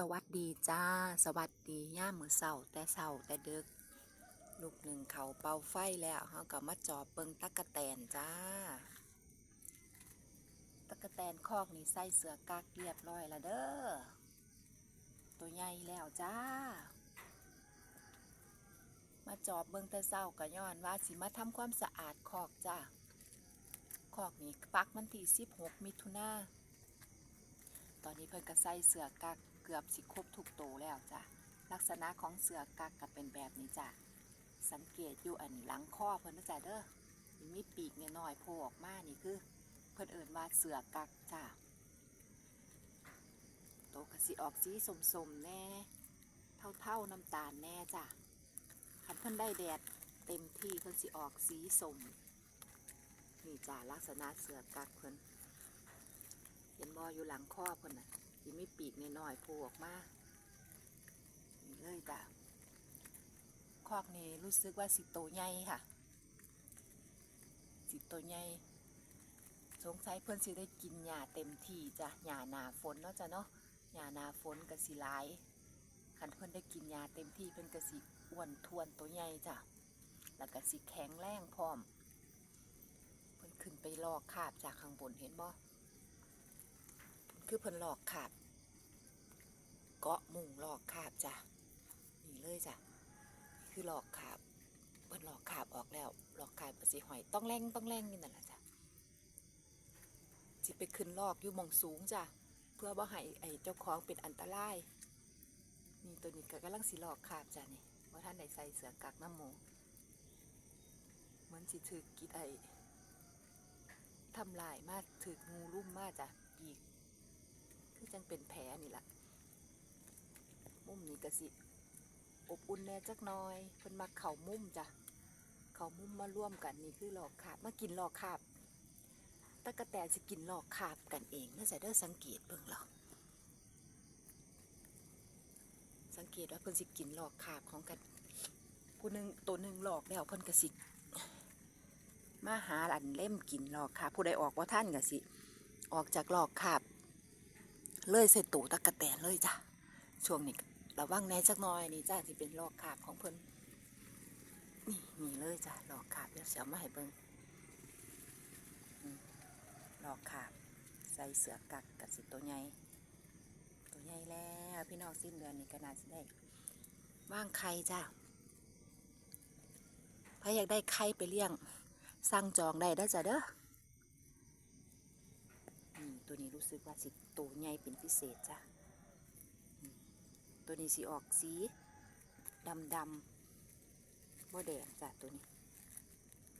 สวัสดีจ้า สวัสดีย่ามือเสาแต่เสาแต่ดึก ลูกหนึ่งเขาเป่าไฟแล้วเขาก็มาจอบเบิงตักะแตนจ้าตักะแตนคอกนี่ใส่เสือกักเรียบร้อยละเด้อ ตัวใหญ่แล้วจ้า มาจอบเบิงแต่เศร้าก็ย้อนว่าสิมาทำความสะอาดคอกจ้า คอกนี่ปักมันที่16มิถุนาตอนนี้เพิ่นก็ใส่เสือกัก เกือบสิครบทุกโตแล้วจ้ะลักษณะของเสือกักก็เป็นแบบนี้จ้ะสังเกตอยู่อันหลังข้อเพิ่นนะจ้ะเด้อนี่มีปีกน้อยโผล่ออกมานี่คือเพิ่นเอิ่นว่าเสือกักจ้ะโตวก็สิออกสีสมๆแน่ เท่าๆน้ำตาลแน่จ้ะคันเพิ่นได้แดดเต็มที่เพิ่นสิออกสีสมนี่จ้ะลักษณะเสือกักเพิ่นเห็นบออยู่หลังคอเพิ่นน่ะ มีปีกน้อยๆโผล่ออกมานี่เลยจ้ะคอกนี้รู้สึกว่าสิโตใหญ่ค่ะ สิโตใหญ่สงสัยเพิ่อนสิได้กินหญ้าเต็มที่จ้ะหญ้าหนาฝนเนาะจ้ะเนาะหญ้าหนาฝนก็สิหลายคันเพิ่อนได้กินหญ้าเต็มที่เพิ่นก็สิอ้วนทวนตัวใหญ่จ้ะแล้วก็สิแข็งแรงพร้อม เพิ่อนขึ้นไปลอกคาบจากข้างบนเห็นบ่คือเพิ่นหลอกขาบ เกาะมุงหลอกขาบจ้ะนี่เลยจ้ะนี่คือหลอกขาบเพิ่นหลอกขาบออกแล้ว หลอกขาบก็สิหอยต้องแรงต้องแรงนี่นั่นแหละจ้ะสิไปขึ้นลอกอยู่มองสูงจ้ะเพื่อบ่ให้ไอ้เจ้าของเป็นอันตรายนี่ตัวนี้ก็กำลังสิหลอกขาบจ้ะนี่ว่าท่านได้ใส่เสื้อกักน้ำหมูเหมือนสิถือกิดไอ้ทำลายมากถืองูลุ่มมากจ้ะอีกคือจังเป็นแผลนี่แหละ นี้ก็สิอบอุ่นแน่จักหน้อยเพิ่นมาเข่ามุมจ้ะเข่ามุมมาร่วมกันนี่คือหลอกขาบมากินหลอกขาบตะกะแตนสิกินหลอกขาบกันเองน่าจะเด้อสังเกตเบิ่งเราสังเกตว่าเพิ่นสิกินหลอกขาบของกันผู้หนึ่งตัวหนึ่งหลอกแล้วเพิ่นก็สิมาหาอันเล่มกินหลอกขาบผู้ใดออกว่าท่านก็สิ ออกจากหลอกขาบเลยใส่ตูตะกะแตนเลยจ้ะช่วงนี้ ระวังแน่จักหน่อยนี่จ้ะที่เป็นหลอกขาบของเพิ่นนี่มีเลยจ้ะหลอกขาบเดี๋ยวเสียวมาให้เบิ่งหลอกขาบใส่เสือกักกับสิตัวใหญ่ตัวใหญ่แล้วพี่น้องสิ้นเดือนนี้ก็น่าสิได้ว่างไข่จ้ะถ้าอยากได้ไข่ไปเลี้ยงสั่งจองได้เด้จ้ะเด้อตัวนี้รู้สึกว่าสิตัวใหญ่เป็นพิเศษจ้ะ ตัวนี้สีออกสีดำดำบ่แดงจ้ะตัวนี้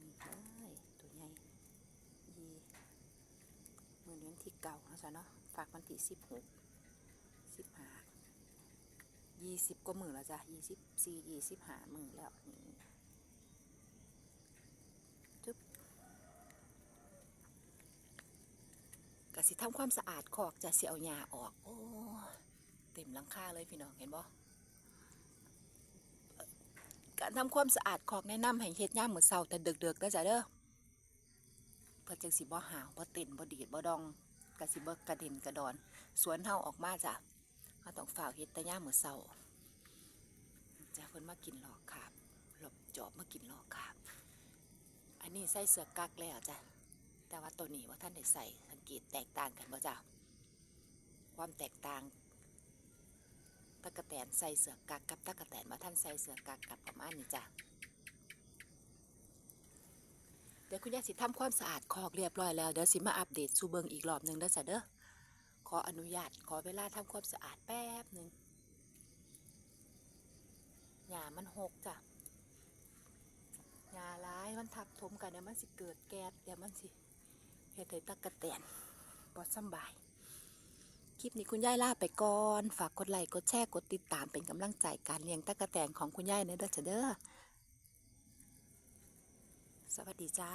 นี่เลยตัวใหญ่ยีเมื่อนี้วันที่เก่านะจ๊ะเนาะฝากวันที่สิบหกสิบห้ายี่สิบก็มือแล้วจ้ะยี่สิบสี่ยี่สิบห้าหมือแล้วนี่จึ๊บก็สิทำความสะอาดคอกจะเสียเอาหญ้าออกโอ้ หลังคาเลยพี่น้องเห็นบ่เอ่อการทำความสะอาดคอกแนะนำให้เฮ็ดย่ามมื้อเช้าแต่เดึกๆเด้อจ้ะเด้อเพื่อจังสิบ่หาวบ่เต้นบ่ดีดบ่ดองก็สิบ่กระเด็นกระดอน สวนเฮาออกมาจ้ะเฮาต้องฝ้าเฮ็ดแต่ย่ามมื้อเช้าจ้ะเพิ่นมากินหลอกขาบหลบจอบมากินหลอกขาบอันนี้ใส่เสื้อกักแล้วจ้ะแต่ว่าตัวนี้ว่าท่านได้ใส่สังเกตแตกต่างกันบ่จ้ะความแตกต่าง ตะกะแตนใส่เสือกักกับตะกะแตนว่าท่านใส่เสือกักกับประมาณนี้จ้ะเดี๋ยวคุณยายสิทำความสะอาดคอกเรียบร้อยแล้วเดี๋ยวสิมาอัปเดตสู่เบิงอีกรอบหนึ่งเด้อจ้ะเด้อขออนุญาตขอเวลาทำความสะอาดแป๊บหนึ่งหญ้ามันหกจ้ะหญ้าร้ายมันทับถมกันเดี๋ยวมันสิเกิดแก๊สเดี๋ยวมันสิเฮ็ดให้ตะกะแตนบ่สบาย ลิปนี้คุณยายลาไปก่อน ฝากกดไลค์กดแชร์กดติดตามเป็นกำลังใจการเลี้ยงตะกะแตนของคุณยายเนเด้อจ้ะเด้อสวัสดีจ้า